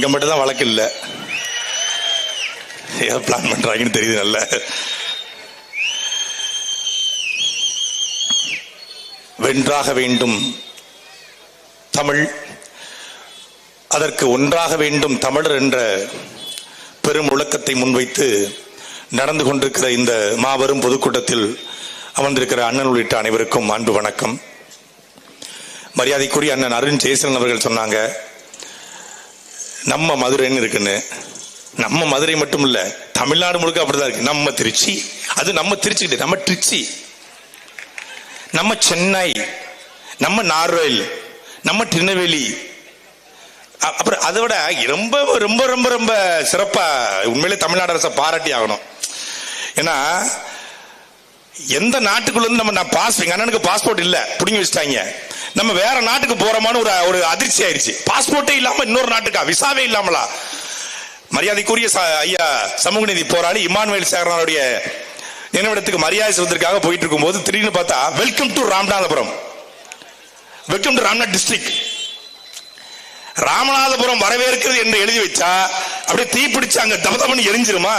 இங்க மட்டும் தான் வழக்கு இல்லை. ஏதோ பிளான் பண்றாங்கன்னு தெரியுது நல்ல. வென்றாக வேண்டும் தமிழ் அதற்கு ஒன்றாக வேண்டும் தமிழர் என்ற பெரும் முழக்கத்தை முன்வைத்து நடந்து கொண்டிருக்கிற இந்த மாபெரும் பொதுக்கூட்டத்தில் அமர்ந்திருக்கிற அண்ணன் உள்ளிட்ட அனைவருக்கும் அன்பு வணக்கம். மரியாதைக்குரிய அண்ணன் அருண் ஜெயசலன் அவர்கள் சொன்னாங்க நம்ம மதுரைன்னு இருக்குன்னு? நம்ம மதுரை மட்டும் இல்ல தமிழ்நாடு முழுக்க அப்படிதான் இருக்கு. நம்ம திருச்சி. அது நம்ம திருச்சி கிடையாது நம்ம திருச்சி நம்ம சென்னை. நம்ம நார்வேல். நம்ம திருநெல்வேலி. அப்புறம் அதை விட ரொம்ப ரொம்ப ரொம்ப ரொம்ப சிறப்பா உண்மையிலே தமிழ்நாடு அரசை பாராட்டி ஆகணும். ஏன்னா எந்த நாட்டுக்குள்ள இருந்து நம்ம நான் பாஸ் எங்க அண்ணனுக்கு பாஸ்போர்ட் இல்லை. பிடுங்கி வச்சுட்டாங்க. நம்ம வேற நாட்டுக்கு போறோமான்னு ஒரு ஒரு அதிர்ச்சி ஆயிருச்சு பாஸ்போர்ட்டே இல்லாம இன்னொரு நாட்டுக்கா? விசாவே இல்லாமலா? மரியாதைக்குரிய ச- ஐயா சமூக நீதி போராளி இமானுவேல் சேகரனுடைய நினைவிடத்துக்கு மரியாதை செலுத்திற்காக போயிட்டு இருக்கும்போது திடீர்னு பார்த்தா welcome to Ramanathapuram welcome to Ramnath district Ramanathapuram வரவேற்கிறது என்று எழுதி வச்சா அப்படியே தீப்பிடிச்சு அங்க தபதபன்னு எரிஞ்சிருமா?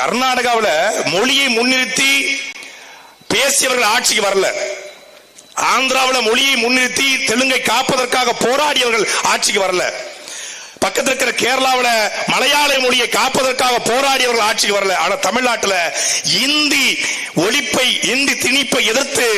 கர்நாடகாவுல மொழியை முன்னிறுத்தி பேசியவர்கள் ஆட்சிக்கு வரல. ஆந்திராவில் மொழியை முன்னிறுத்தி தெலுங்கை காப்பதற்காக போராடியவர்கள் ஆட்சிக்கு வரல. பக்கத்தில் இருக்கிற கேரளாவில் மலையாள மொழியை காப்பதற்காக போராடியவர்கள் ஆட்சிக்கு வரல. ஆனால் தமிழ்நாட்டில் இந்தி ஒழிப்பை இந்தி திணிப்பை எதிர்த்து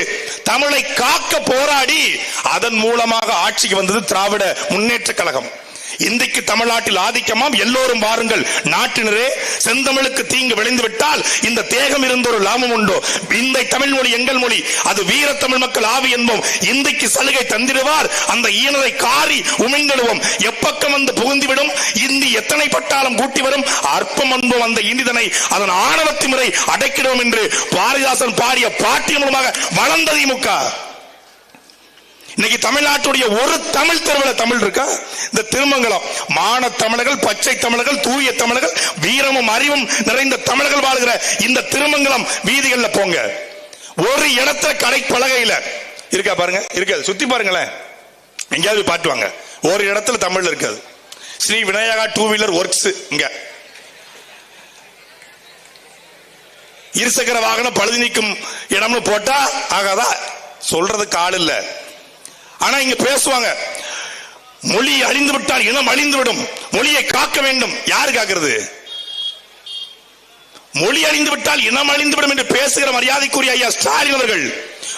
தமிழை காக்க போராடி அதன் மூலமாக ஆட்சிக்கு வந்தது திராவிட முன்னேற்ற கழகம். இந்திக்கு தமிழ்நாட்டில் ஆதிக்கமாம். எல்லோரும் பாருங்கள் நாட்டினரே செந்தமிழுக்கு தீங்கு விளைந்து விட்டால் இந்த தேகம் இருந்த ஒரு லாபம் உண்டோ. இந்த தமிழ் மொழி எங்கள் மொழி. அது வீர தமிழ் மக்கள் ஆவி என்போம். இந்திக்கு சலுகை தந்திடுவார். அந்த ஈனரை காரி உமிழ்ந்திடுவோம். எப்பக்கம் வந்து புகுந்துவிடும்? இந்தி எத்தனை பட்டாலும் கூட்டி வரும்? அற்பம் என்போம் அந்த இனிதனை அதன் ஆணவத்தி முறை அடைக்கிடுவோம் என்று பாரதிதாசன் பாடிய பாட்டின் மூலமாக வளர்ந்த திமுக இன்னைக்கு தமிழ்நாட்டுடைய ஒரு தமிழ் தெருவில் தமிழ் இருக்கா? இந்த திருமங்கலம். மான தமிழர்கள் பச்சை தமிழர்கள் தூய தமிழர்கள் வீரமும் அறிவும் நிறைந்த தமிழர்கள் வாழ்கிற இந்த திருமங்கலம் வீதிகள்ல போங்க. ஒரு இடத்துல கடை பலகையில். இருக்கா பாருங்க? இருக்காது சுத்தி பாருங்களேன். எங்கேயாவது பாட்டுவாங்க ஒரு இடத்துல தமிழ் இருக்காது Sri Vinayaka two wheeler works இங்க. இருசக்கர வாகனம் பழுது நீக்கும் இடம்னு போட்டா ஆகாதா? சொல்றதுக்கு ஆள் இல்லை. ஆனா இங்க பேசுவாங்க மொழி அழிந்து விட்டால் இனம் அழிந்து விடும் மொழியை காக்க வேண்டும். யாரு காக்கிறது? மொழி அழிந்து விட்டால் இனம் அழிந்து விடும் என்று பேசுகிற மரியாதைக்குரிய ஐயா ஸ்டாலின் அவர்கள்.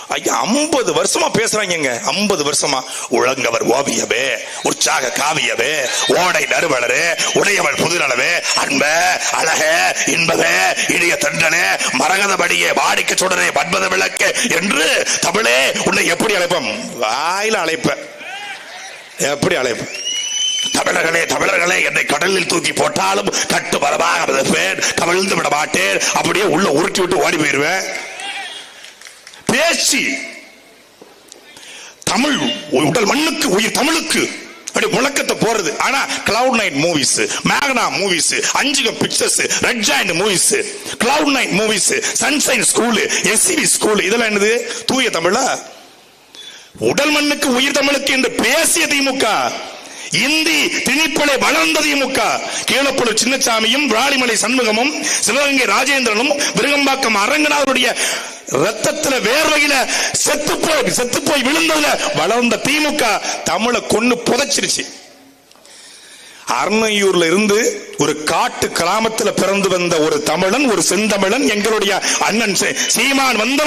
ஐயா ஐம்பது வருஷமா பேசுறாங்க ஐம்பது வருஷமா. உழங்கவர் ஓவியவே உற்சாக காவியவே ஓடை நறுவலரு உடையவள் புதுநலவே அன்ப அழக இன்பவே இனிய தண்டனே மரகதபடியே வாடிக்க சுடரே பண்பத விளக்கு என்று தமிழே உன்னை எப்படி அழைப்போம்? வாயில அழைப்ப. எப்படி அழைப்ப? தமிழர்களே தமிழர்களே என்னை கடலில் தூக்கி போட்டாலும் கட்டு மரமாக மிதப்பேன் கவிழ்ந்து விட மாட்டேன் அப்படியே உள்ள உருட்டி விட்டு ஓடி போயிருவேன். பேசி தமிழ் உடல் மண்ணுக்கு உயிர் தமிழுக்கு அப்படி முழக்கத்தை போறது ஆனா கிளவுட் நைட் மூவிஸ் மேகனா movies அஞ்சுக pictures red giant movies cloud nine movies sunshine school SCP school இதெல்லாம் என்னது? தூய தமிழா? உடல் மண்ணுக்கு உயிர் தமிழுக்கு என்று பேசிய திமுக. இந்தி திணிப்பலை வளர்ந்த திமுக கீழப்பழு சின்னசாமியும் விராலிமலை சண்முகமும் சிவகங்கை ராஜேந்திரனும் விருகம்பாக்கம் அரங்கநாதருடைய ரத்தத்துல வேர்வையில செத்து போய் செத்து போய் விழுந்ததுல வளர்ந்த திமுக தமிழை கொண்டு புதைச்சிருச்சு. அர்ணையூர்ல இருந்து ஒரு காட்டு கிராமத்துல பிறந்து வந்த ஒரு தமிழன் ஒரு செந்தமிழன் எங்களுடைய அண்ணன் சீமான் வந்த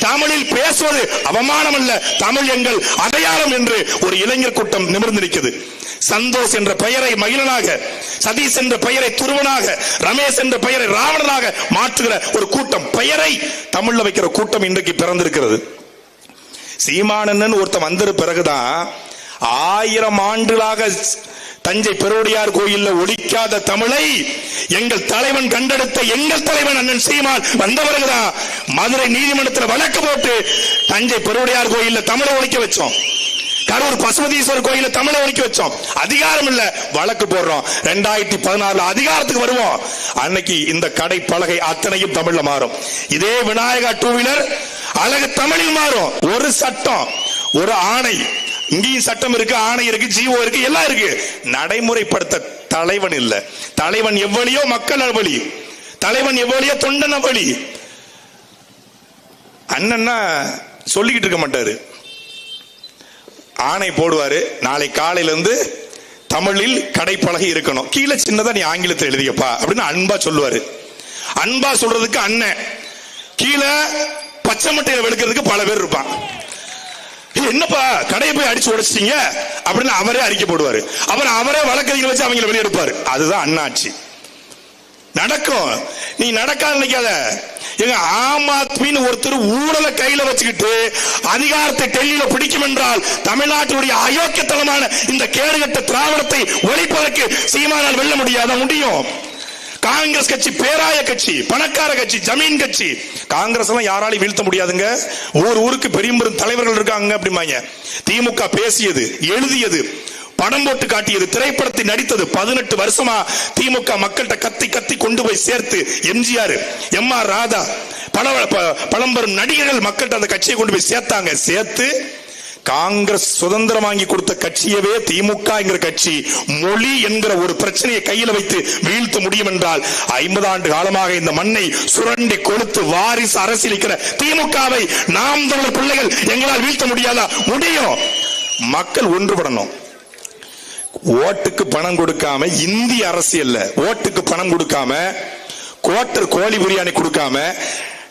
தமிழில் பேசுவது அவமானம் அல்ல தமிழ் எங்கள் அடையாளம் என்று ஒரு இளைஞர் கூட்டம் நிமிர்ந்திருக்கிறது சந்தோஷ் என்ற பெயரை மகிழனாக சதீஷ் என்ற பெயரை துருவனாக ரமேஷ் என்ற பெயரை ராவணனாக மாற்றுகிற ஒரு கூட்டம் பெயரை தமிழ்ல வைக்கிற கூட்டம் இன்றைக்கு பிறந்திருக்கிறது. சீமானன் ஒருத்தன் வந்த பிறகுதான் ஆயிரம் ஆண்டுகளாக தஞ்சை பெருவுடையார் கோயில்ல ஒழிக்காத தமிழை எங்கள் தலைவன் கண்டெடுத்த எங்கள் தலைவன் அண்ணன் சீமான் வந்த பிறகுதான் மதுரை நீதிமன்றத்தில் வழக்கு போட்டு தஞ்சை பெருவுடையார் கோயில்ல தமிழை ஒழிக்க வச்சோம். கரூர் பசுமதீஸ்வரர் கோயில தமிழை ஒழிக்க வச்சோம். அதிகாரம் இல்ல வழக்கு போடுறோம். ரெண்டாயிரத்தி பதினாறுல அதிகாரத்துக்கு வருவோம். அன்னைக்கு இந்த கடை பலகை அத்தனையும் தமிழ்ல மாறும். இதே விநாயகா டூ வீலர் அழகு தமிழில் மாறும். ஒரு சட்டம் ஒரு ஆணை இங்கேயும் சட்டம் இருக்கு ஆணை இருக்கு ஜீவோ இருக்கு எல்லாம் இருக்கு. நடைமுறைப்படுத்த தலைவன் இல்ல. தலைவன் எவ்வளியோ மக்கள் வழி தலைவன் எவ்வளியோ தொண்டன் வழி அண்ணன்னா சொல்லிக்கிட்டு இருக்க மாட்டாரு. ஆணை போடுவாரு. நாளை காலையில இருந்து தமிழில் கடைப்பழகி இருக்கணும். கீழே சின்னதா நீ ஆங்கிலத்தில் எழுதியப்பா அப்படின்னு அன்பா சொல்லுவாரு. அன்பா சொல்றதுக்கு அண்ணன். கீழே பச்சை மட்டையில வெளுக்கிறதுக்கு பல பேர் இருப்பான். என்னப்பா கடையை போய் அடிச்சு உடைச்சிட்டீங்க? அப்படின்னு அவரே அறிக்கை போடுவாரு. அப்புறம் அவரே வழக்கறிஞர் வச்சு அவங்கள வெளியெடுப்பாரு அதுதான் அண்ணாட்சி நடக்கும். நீ நடக்காத நினைக்காத. எங்க ஆம் ஆத்மின்னு ஒருத்தர் ஊழலை கையில வச்சுக்கிட்டு அதிகாரத்தை டெல்லியில பிடிக்கும் என்றால் தமிழ்நாட்டுடைய அயோக்கியத்தனமான இந்த கேடுகட்ட திராவிடத்தை ஒழிப்பதற்கு சீமானால் வெல்ல முடியாத? முடியும். காங்கிரஸ் கட்சி பேராய கட்சி பணக்கார கட்சி ஜமீன் கட்சி. காங்கிரஸ் எல்லாம் யாராலையும் வீழ்த்த முடியாதுங்க. ஒவ்வொரு ஊருக்கு பெரிய பெரும் தலைவர்கள் இருக்காங்க அப்படிம்பாங்க. திமுக பேசியது எழுதியது படம் போட்டு காட்டியது திரைப்படத்தை நடித்தது பதினெட்டு வருஷமா திமுக மக்கள்கிட்ட கத்தி கத்தி கொண்டு போய் சேர்த்து எம்ஜிஆர் எம் ஆர் ராதா பல ப- பழம்பெரும் நடிகர்கள் மக்கள்கிட்ட அந்த கட்சியை கொண்டு போய் சேர்த்தாங்க. சேர்த்து காங்கிரஸ் சுதந்திரம் வாங்கி கொடுத்த கட்சியவே திமுக என்கிற கட்சி மொழி என்கிற ஒரு பிரச்சனையை கையில் வைத்து வீழ்த்த முடியும் என்றால் ஐம்பது ஆண்டு காலமாக இந்த மண்ணை சுரண்டி கொளுத்து வாரிசு அரசியலிக்கிற திமுகவை நாம் தமிழர் பிள்ளைகள் எங்களால் வீழ்த்த முடியாதா? முடியும். மக்கள் ஒன்றுபடணும். ஓட்டுக்கு பணம் கொடுக்காம இந்திய அரசியல்ல ஓட்டுக்கு பணம் கொடுக்காம கோட்டர் கோழி பிரியாணி கொடுக்காம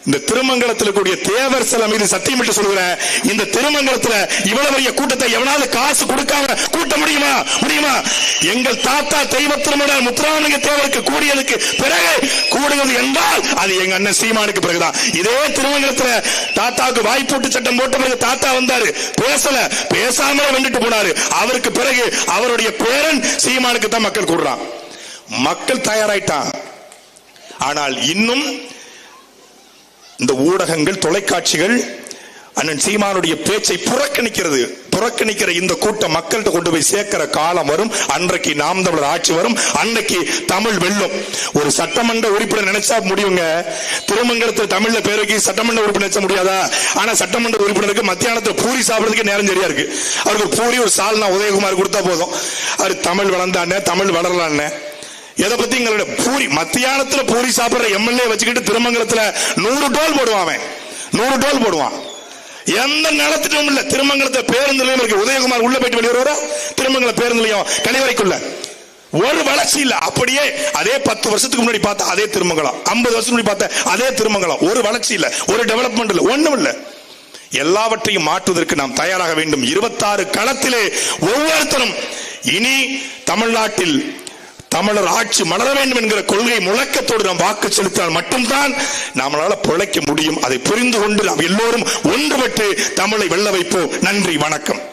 இந்த திருமங்கலத்தில் கூடிய தேவர் சில மீது சத்தியமிட்டு சொல்கிறேன் இந்த திருமங்கலத்துல இவ்வளவு பெரிய கூட்டத்தை எவனாவது காசு கொடுக்காம கூட்ட முடியுமா? முடியுமா? எங்கள் தாத்தா தெய்வ திருமண முத்துராமலிங்க தேவருக்கு கூடியதுக்கு பிறகு கூடுவது என்றால் அது எங்க அண்ணன் சீமானுக்கு பிறகுதான். இதே திருமங்கலத்துல தாத்தாவுக்கு வாய்ப்பூட்டு சட்டம் போட்ட பிறகு தாத்தா வந்தாரு. பேசல. பேசாமலே வந்துட்டு போனாரு. அவருக்கு பிறகு அவருடைய பேரன் சீமானுக்கு தான் மக்கள் கூடுறான். மக்கள் தயாராயிட்டான். ஆனால் இன்னும் இந்த ஊடகங்கள் தொலைக்காட்சிகள் அண்ணன் சீமானுடைய பேச்சை புறக்கணிக்கிறது. புறக்கணிக்கிற இந்த கூட்டம் மக்கள்கிட்ட கொண்டு போய் சேர்க்கிற காலம் வரும். அன்றைக்கு நாம் தமிழர் ஆட்சி வரும். அன்னைக்கு தமிழ் வெல்லும். ஒரு சட்டமன்ற உறுப்பினர் நினைச்சா முடியுங்க. திருமங்கலத்தில் தமிழ்ல பேர் வைக்க சட்டமன்ற உறுப்பினர் நினைச்ச முடியாதா? ஆனா சட்டமன்ற உறுப்பினருக்கு மத்தியானத்தில் பூரி சாப்பிடுறதுக்கு நேரம் சரியா இருக்கு. அவருக்கு பூரி ஒரு சால்னா உதயகுமார் கொடுத்தா போதும். அவர் தமிழ் வளர்ந்தானே தமிழ் வளரலான்னு. எதை பத்தி எங்களோட பூரி மத்தியானத்துல பூரி சாப்பிடுற எம்எல்ஏ வச்சுக்கிட்டு திருமங்கலத்துல நூறு டோல் போடுவான் அவன். நூறு டோல் போடுவான். எந்த நடத்திட்டும் இல்ல. திருமங்கலத்தை பேருந்து நிலையம் இருக்கு. உதயகுமார் உள்ள போயிட்டு வெளியே வருவாரா திருமங்கல பேருந்து நிலையம் கழிவறைக்குள்ள. ஒரு வளர்ச்சி இல்ல. அப்படியே அதே பத்து வருஷத்துக்கு முன்னாடி பார்த்த அதே திருமங்கலம். ஐம்பது வருஷத்துக்கு முன்னாடி பார்த்த அதே திருமங்கலம். ஒரு வளர்ச்சி இல்ல. ஒரு டெவலப்மெண்ட் இல்ல. ஒண்ணும் இல்ல. எல்லாவற்றையும் மாற்றுவதற்கு நாம் தயாராக வேண்டும். இருபத்தாறு களத்திலே ஒவ்வொருத்தரும் இனி தமிழ்நாட்டில் தமிழர் ஆட்சி மலர வேண்டும் என்கிற கொள்கை முழக்கத்தோடு நாம் வாக்கு செலுத்தினால் மட்டும்தான் நம்மளால பிழைக்க முடியும். அதை புரிந்து கொண்டு நாம் எல்லோரும் ஒன்றுபட்டு தமிழை வெல்ல வைப்போம். நன்றி வணக்கம்.